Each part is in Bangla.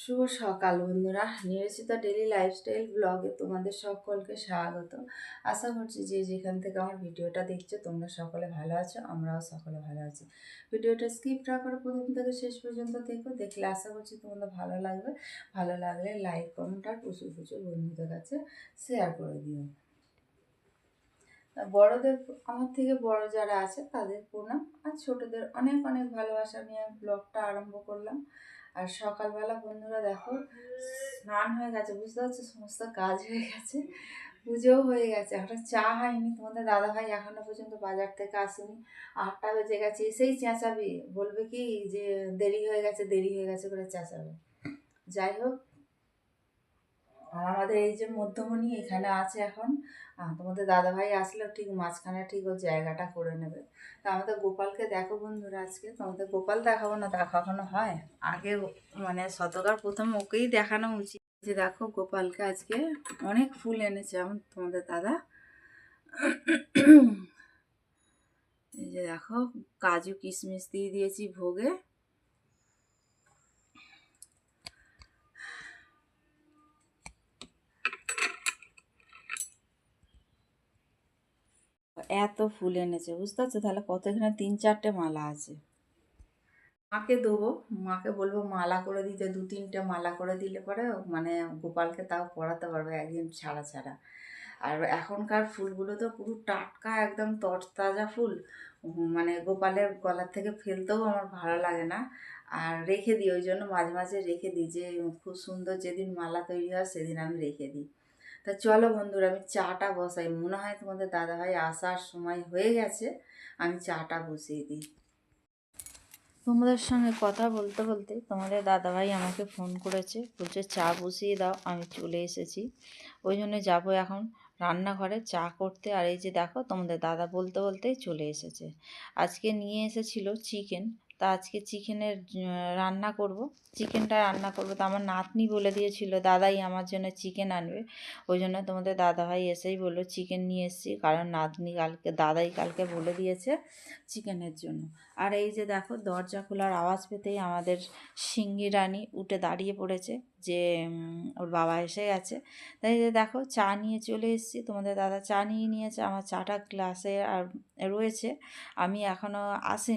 শুভ সকাল বন্ধুরা। নিয়োজিত ডেলি লাইফস্টাইল ব্লগে তোমাদের সকলকে স্বাগত। আশা করছি যে যেখান থেকে আমার ভিডিওটা দেখছ, তোমরা সকলে ভালো আছো, আমরাও সকলে ভালো আছি। ভিডিওটা স্কিপ না করে প্রথম থেকে শেষ পর্যন্ত দেখো, দেখলে আশা করছি তোমাদের ভালো লাগবে। ভালো লাগলে লাইক কমেন্ট আর প্রচুর প্রচুর বন্ধুদের কাছে শেয়ার করে দিও। বড়দের, আমার থেকে বড় যারা আছে, তাদের প্রণাম। আর ছোটদের অনেক অনেক ভালোবাসা নিয়ে ব্লগটা আরম্ভ করলাম। আর সকালবেলা বন্ধুরা দেখো, স্নান হয়ে গেছে, বুঝতে পারছ? সমস্ত কাজ হয়ে গেছে, পুজোও হয়ে গেছে। একটা চা হয়নি, তোমাদের দাদাভাই এখনও পর্যন্ত বাজার থেকে আসেনি। আটটা বেজে গেছে, এসেই চেঁচাবি। বলবে কি যে দেরি হয়ে গেছে, দেরি হয়ে গেছে করে চেঁচাবে। যাই হোক আর আমাদের এই যে মধ্যমণি এখানে আছে এখন তোমাদের দাদাভাই আসলে, ঠিক মাঝখানে ঠিক ওর জায়গাটা করে নেবে। তা আমাদের গোপালকে দেখো বন্ধুরা আজকে। তোমাদের গোপাল দেখাবো না, দেখানো হয়? আগে মানে শতকার প্রথম ওকেই দেখানো উচিত যে দেখো গোপালকে আজকে অনেক ফুল এনেছে। আমার তোমাদের দাদা, এই যে দেখো কাজু কিশমিশ দিয়ে দিয়েছি ভোগে। এত ফুল এনেছে, বুঝতে পারছ? তাহলে কত এখানে তিন চারটে মালা আছে। মাকে দেবো। মাকে বলব মালা করে দিতে, দু তিনটে মালা করে দিলে পরে মানে গোপালকে তাও পড়াতে পারবে, একদিন ছাড়া ছাড়া। আর এখনকার ফুলগুলো তো পুরো টাটকা, একদম তরতাজা ফুল। মানে গোপালের গলার থেকে ফেলতেও আমার ভালো লাগে না। আর রেখে দিই, ওই জন্য মাঝে মাঝে রেখে দিই যে, খুব সুন্দর যেদিন মালা তৈরি হয়, সেদিন আমি রেখে দিই। তা চলো বন্ধুরা, আমি চাটা বসাই। মনে হয় তোমাদের দাদাভাই আসার সময় হয়ে গেছে, আমি চাটা বসিয়ে দিই। তোমাদের সঙ্গে কথা বলতে বলতে তোমাদের দাদাভাই আমাকে ফোন করেছে, বলছে চা বসিয়ে দাও, আমি চলে এসেছি। ওই জন্য যাব এখন রান্নাঘরে চা করতে। আর এই যে দেখো, তোমাদের দাদা বলতে বলতেই চলে এসেছে। আজকে নিয়ে এসেছিল চিকেন তা আজকে চিকেনের রান্না করব। চিকেনটা রান্না করব তো আমার নাতনি বলে দিয়েছিল, দাদাই আমার জন্য চিকেন আনবে। ওই জন্য তোমাদের দাদাভাই এসেই বলল, চিকেন নিয়ে এসেছি। কারণ নাতনি কালকে, দাদাই কালকে বলে দিয়েছে চিকেনের জন্য। আর এই যে দেখো, দরজা খোলার আওয়াজ পেতেই আমাদের সিঙ্গি রানী উঠে দাঁড়িয়ে পড়েছে। যে ওর বাবা এসে গেছে। তাই দেখো চা নিয়ে চলে এসেছি। তোমাদের দাদা চা নিয়ে নিয়েছে, আমার চাটা গ্লাসে আর রয়েছে। আমি এখনও আসি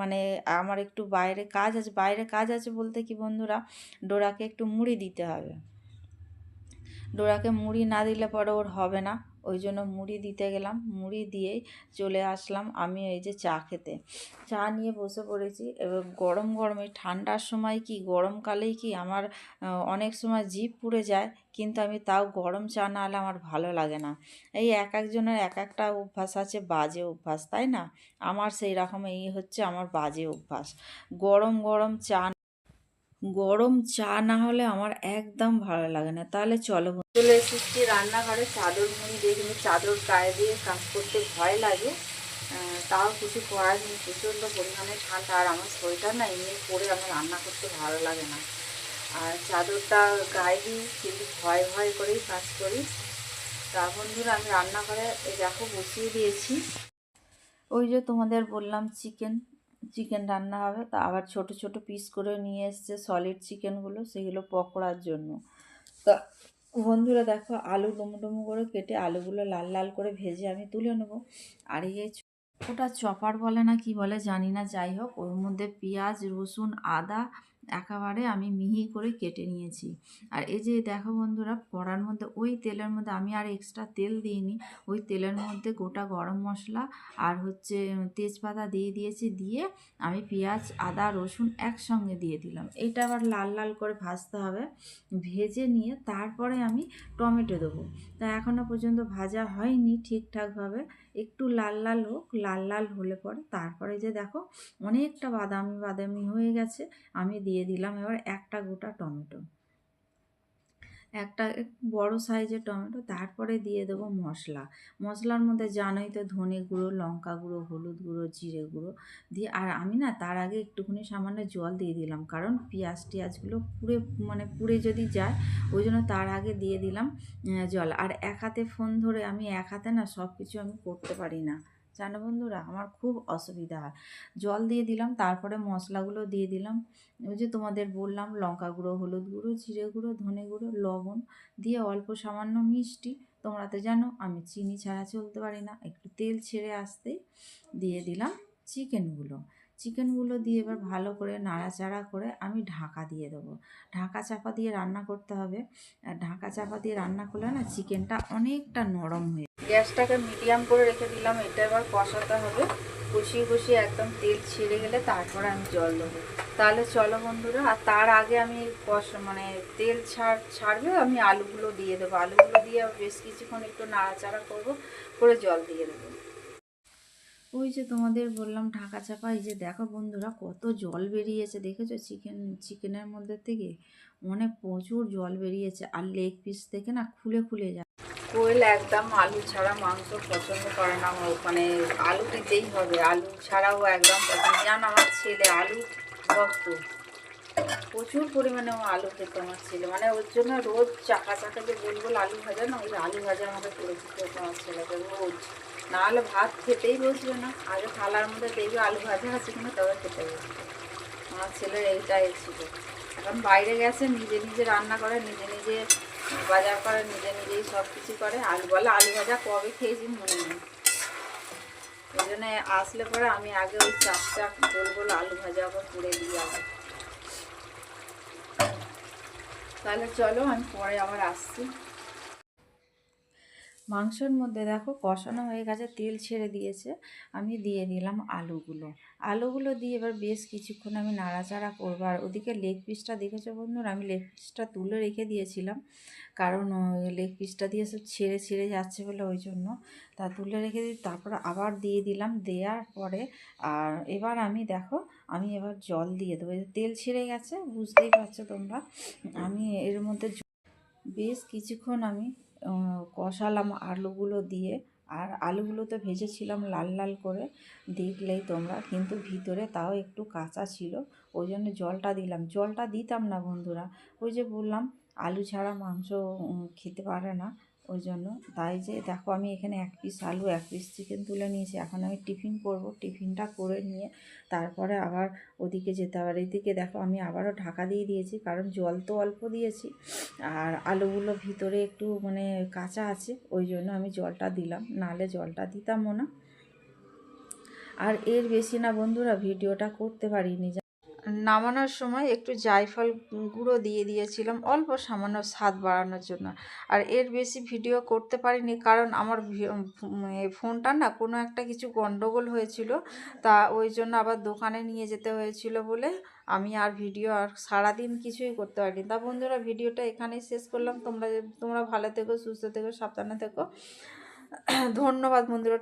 মানে আমার একটু বাইরে কাজ আছে, বাইরে কাজ আছে বলতে কি বন্ধুরা, ডোরাকে একটু মুড়ি দিতে হবে। ডোরাকে মুড়ি না দিলে পরে ওর হবে না। ওই জন্য মুড়ি দিতে গেলাম। মুড়ি দিয়েই চলে আসলাম আমি এই যে চা খেতে। চা নিয়ে বসে পড়েছি। এবার গরম গরমে ঠান্ডার সময় কি গরমকালেই কি আমার অনেক সময় জিভ পুড়ে যায়, কিন্তু আমি তাও গরম চা না হলে আমার ভালো লাগে না। এই এক একজনের এক একটা অভ্যাস আছে, বাজে অভ্যাস, তাই না? আমার সেই রকম এই হচ্ছে আমার বাজে অভ্যাস। গরম গরম চা গরম চা না হলে আমার একদম ভালো লাগে না। তাহলে চলো চলে এসেছি রান্নাঘরে চাদর মুড়ি দিয়ে কিন্তু চাদর গায়ে দিয়ে কাজ করতে ভয় লাগে। তাও কিছু করার নেই প্রচণ্ড পরিমাণে ঠান্ডা আর আমার সোয়েটার না এমনি পরে আমার রান্না করতে ভালো লাগে না। আর চাদরটা গায়ে দিই কিন্তু ভয় ভয় করেই কাজ করি। তা বন্ধুরা আমি রান্নাঘরে দেখো বসিয়ে দিয়েছি। ওই যে তোমাদের বললাম চিকেন। চিকেন রান্না হবে। তা আবার ছোট ছোট পিস করে নিয়ে এসছে সলিড চিকেনগুলো সেগুলো পকোড়ার জন্য। তা বন্ধুরা দেখো, আলু ডুমো করে কেটে আলুগুলো লাল লাল করে ভেজে আমি তুলে নেব। আর এই ওটা চপার বলে না কি বলে জানি না, যাই হোক। ওর মধ্যে পেঁয়াজ, রসুন, আদা একেবারে আমি মিহি করে কেটে নিয়েছি। আর এই যে দেখো বন্ধুরা, কড়ার মধ্যে, ওই তেলের মধ্যে আমি আর এক্সট্রা তেল দিইনি। ওই তেলের মধ্যে গোটা গরম মশলা আর হচ্ছে তেজপাতা দিয়ে দিয়েছি, দিয়ে আমি পেঁয়াজ, আদা, রসুন একসঙ্গে দিয়ে দিলাম। এটা আবার লাল লাল করে ভাজতে হবে। ভেজে নিয়ে তারপরে আমি টমেটো দেবো। তা এখনও পর্যন্ত ভাজা হয়নি ঠিকঠাকভাবে। একটু লাল লাল হোক, লাল লাল হলে পরে। তারপরে যে দেখো, অনেকটা বাদামি বাদামি হয়ে গেছে। আমি দিয়ে দিলাম। এবার একটা গোটা টমেটো। একটা বড় সাইজের টমেটো, তারপরে দিয়ে দেবো মশলা। মশলার মধ্যে জানোই তো, ধনে গুঁড়ো, লঙ্কা গুঁড়ো, হলুদ গুঁড়ো, জিরে গুঁড়ো দিয়ে, আর আমি না তার আগে একটুখানি সামান্য জল দিয়ে দিলাম, কারণ পেঁয়াজ টিয়াজগুলো পুড়ে মানে পুড়ে যদি যায়, ওই জন্য তার আগে দিয়ে দিলাম জল। আর এক হাতে ফোন ধরে আমি এক হাতে না সব কিছু আমি করতে পারি না। জানো বন্ধুরা, আমার খুব অসুবিধা হয়। জল দিয়ে দিলাম, তারপরে মশলাগুলো দিয়ে দিলাম। ওই যে তোমাদের বললাম, লঙ্কা গুঁড়ো, হলুদ গুঁড়ো, জিরে গুঁড়ো, ধনে গুঁড়ো, লবণ দিয়ে অল্প সামান্য মিষ্টি। তোমরা তো জানো, আমি চিনি ছাড়া চলতে পারি না। একটু তেল ছেড়ে আসতে দিয়ে দিলাম চিকেনগুলো চিকেনগুলো দিয়ে এবার ভালো করে নাড়াচাড়া করে আমি ঢাকা দিয়ে দেবো। ঢাকা চাপা দিয়ে রান্না করতে হবে। আর ঢাকা চাপা দিয়ে রান্না করলে না চিকেনটা অনেকটা নরম হয়ে গ্যাসটাকে মিডিয়াম করে রেখে দিলাম। এটা এবার কষাতে হবে। কষিয়ে কষিয়ে একদম তেল ছেড়ে গেলে তারপরে আমি জল দেবো। তাহলে চলো বন্ধুরা, আর তার আগে আমি কষ মানে তেল ছাড়, ছাড়বে আমি আলুগুলো দিয়ে দেবো। আলুগুলো দিয়ে বেশ কিছুক্ষণ একটু নাড়াচাড়া করব, করে জল দিয়ে দেবো। ওই যে তোমাদের বললাম ঢাকা চাপা এই যে দেখো বন্ধুরা কত জল বেরিয়েছে, দেখেছ? চিকেন, চিকেনের মধ্যে থেকে অনেক প্রচুর জল বেরিয়েছে আর লেগ পিস থেকে না খুলে খুলে যায়। কোয়েল একদম আলু ছাড়া মাংস পছন্দ করে না মানে আলু দিতেই হবে, আলু ছাড়াও একদম পছন্দ। জান আমার ছেলে আলু ভক্ত। প্রচুর পরিমাণে আলু খেতে আমার ছেলে মানে ওর জন্য রোজ চাকা চাকা যে গোল গোল আলু ভাজা না, ওই আলু ভাজা আমাকে করে দিতে আমার ছেলেকে রোজ। নাহলে ভাত খেতেই বসবে না। আগে থালার মধ্যে দেখবে আলু ভাজা আছে কিনা, তবে খেতে বসবে। আমার ছেলের এইটাই ছিল। এখন বাইরে গেছে, নিজে নিজে রান্না করে, নিজে নিজে বাজার করে, নিজে নিজেই সব কিছু করে। আলু বলে আলু ভাজা কবে খেয়েছি মনে নেই। ওই জন্য আসলে পরে আমি আগে ওই চাপ চাপ গোল গোল আলু ভাজা আবার করে দিয়ে আবার তাহলে চলো, আমি পরে আবার আসছি। মাংসের মধ্যে দেখো কষানো হয়ে গেছে, তেল ছেড়ে দিয়েছে। আমি দিয়ে দিলাম আলুগুলো। আলুগুলো দিয়ে এবার বেশ কিছুক্ষণ আমি নাড়াচাড়া করব। আর ওদিকে লেগ পিসটা দেখেছ বন্ধুরা? আমি লেগ পিসটা তুলে রেখে দিয়েছিলাম। কারণ লেগ পিসটা দিয়ে সব ছেড়ে ছেড়ে যাচ্ছে বলে ওই জন্য। তা তুলে রেখে দিই, তারপর আবার দিয়ে দিলাম। দেওয়ার পরে আর এবার আমি দেখো, আমি এবার জল দিয়ে দেবো। তেল ছেড়ে গেছে, বুঝতেই পারছ তোমরা। আমি এর মধ্যে বেশ কিছুক্ষণ আমি কষালাম আলুগুলো দিয়ে। আর আলুগুলো তো ভেজেছিলাম লাল লাল করে। দেখলেই তোমরা। কিন্তু ভিতরে তাও একটু কাঁচা ছিল। ওই জন্য জলটা দিলাম। জলটা দিতাম না বন্ধুরা। ওই যে বললাম, আলু ছাড়া মাংস খেতে পারে না। ওই জন্য তাই যে দেখো আমি এখানে এক পিস আলু, এক পিস চিকেন তুলে নিয়েছি। এখন আমি টিফিন করব। টিফিনটা করে নিয়ে তারপরে আবার ওদিকে যেতে হবে। এদিকে দেখো আমি আবারও ঢাকা দিয়ে দিয়েছি, কারণ জল তো অল্প দিয়েছি। আর আলুগুলো ভিতরে একটু মানে কাঁচা আছে ওই জন্য আমি জলটা দিলাম। নালে জলটা দিতামও না। আর এর বেশি না বন্ধুরা, ভিডিওটা করতে পারিনি। নামানোর সময় একটু জায়ফল গুঁড়ো দিয়ে দিয়েছিলাম, অল্প সামান্য স্বাদ বাড়ানোর জন্য। আর এর বেশি ভিডিও করতে পারিনি কারণ আমার ফোনটা না কোনো একটা কিছু গন্ডগোল হয়েছিল, তা ওই জন্য আবার দোকানে নিয়ে যেতে হয়েছিল বলে আমি আর ভিডিও আর সারাদিন কিছুই করতে পারিনি। তা বন্ধুরা, ভিডিওটা এখানেই শেষ করলাম। তোমরা তোমরা ভালো থেকো, সুস্থ থেকো, সাবধানে থেকো। ধন্যবাদ বন্ধুরা